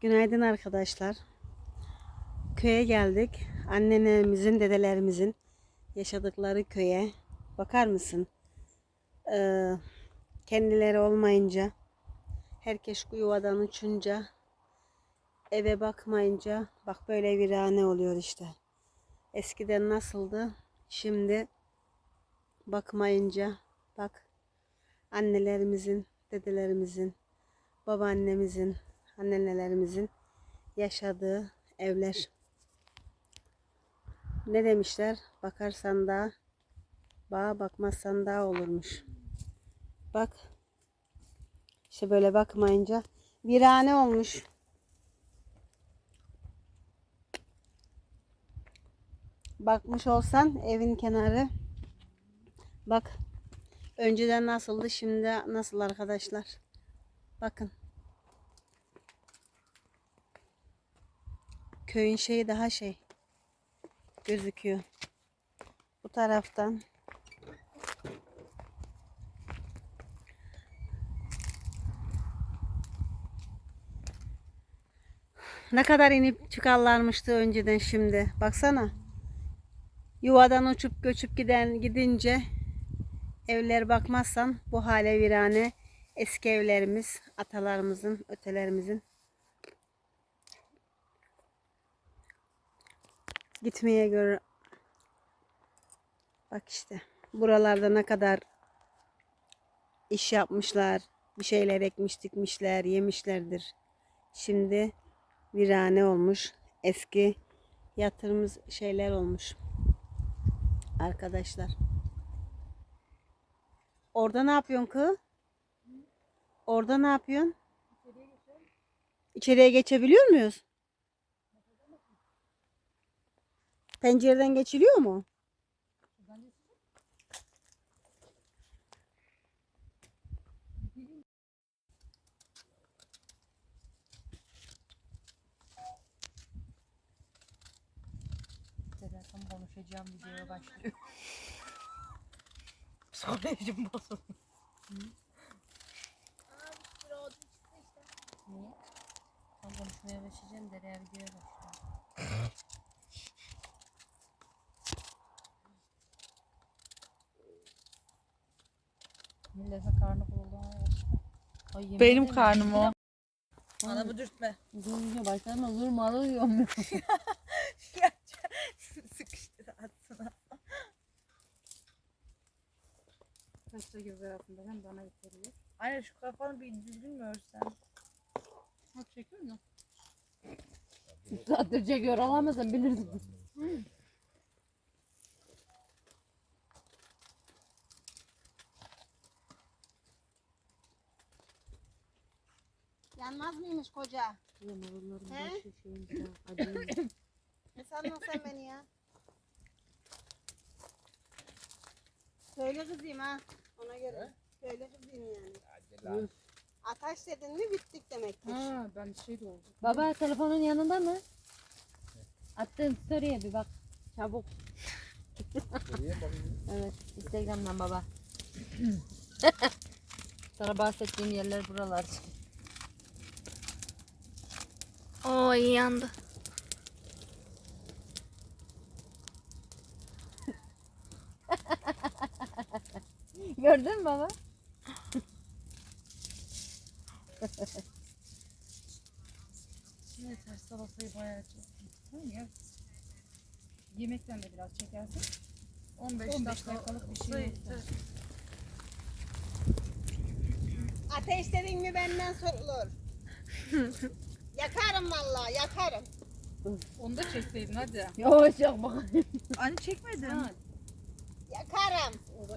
Günaydın arkadaşlar. Köye geldik. Annelerimizin, dedelerimizin yaşadıkları köye. Bakar mısın? Ee, kendileri olmayınca, herkes yuvadan uçunca, eve bakmayınca, bak böyle virane oluyor işte. Eskiden nasıldı? Şimdi bakmayınca, bak annelerimizin, dedelerimizin, babaannemizin, annelerimizin yaşadığı evler. Ne demişler? Bakarsan da bağa bakmazsan da olurmuş. Bak. İşte böyle bakmayınca virane olmuş. Bakmış olsan evin kenarı. Bak. Önceden nasıldı, şimdi nasıl arkadaşlar? Bakın. Köyün şeyi daha şey gözüküyor. Bu taraftan Ne kadar inip çıkarlarmıştı önceden şimdi. Baksana. Yuvadan uçup göçüp giden gidince evler bakmazsan bu hale virane eski evlerimiz, atalarımızın, ötelerimizin gitmeye göre bak işte buralarda ne kadar iş yapmışlar, bir şeyler ekmiş, dikmişler, yemişlerdir. Şimdi virane olmuş, eski yatırımız şeyler olmuş. Arkadaşlar. Orada ne yapıyorsun kız? Orada ne yapıyorsun? İçeriye geçebiliyor muyuz? Pencereden geçiliyor mu? Telefon konuşacağım videoya başlıyor. Psikolojim bozuldu. Niye? Konuşmaya başlayacağım dereye videoya başlıyor. Milletin karnı yemin Benim karnım o. Anamı dürtme. Durunca başlarına durma alıyorum. Sıkıştır atsana. Kaçta göz arasında hem bana getiriyor. Anne şu kafanı bir düzgün mü örsen? Ha çekiyor mu? Saattir çekiyor alamazsan bilirsin. Yanmaz mıymış koca? Yamalıların He? başı. Ne sandın sen beni ya? Söyle kızayım ha. Ona göre. Söyle kızayım yani. Ataş dedin mi bittik demektir. ha ben şey de oldu. Baba telefonun yanında mı? Attığın story'e bir bak. Çabuk. evet Instagram'dan baba. Sana bahsettiğim yerler buralar. Oo iyi yandı. Gördün mü baba? Yeter salatayı bayağı çok. Tamam ya. Yemekten de biraz çekersin. 15, 15 dakikalık bir şey. Ateş dedin mi benden sorulur. yakarım vallahi yakarım. Onu da çekseydin hadi. Yavaş yak bakayım. Anne çekmedin. Yakarım. O da.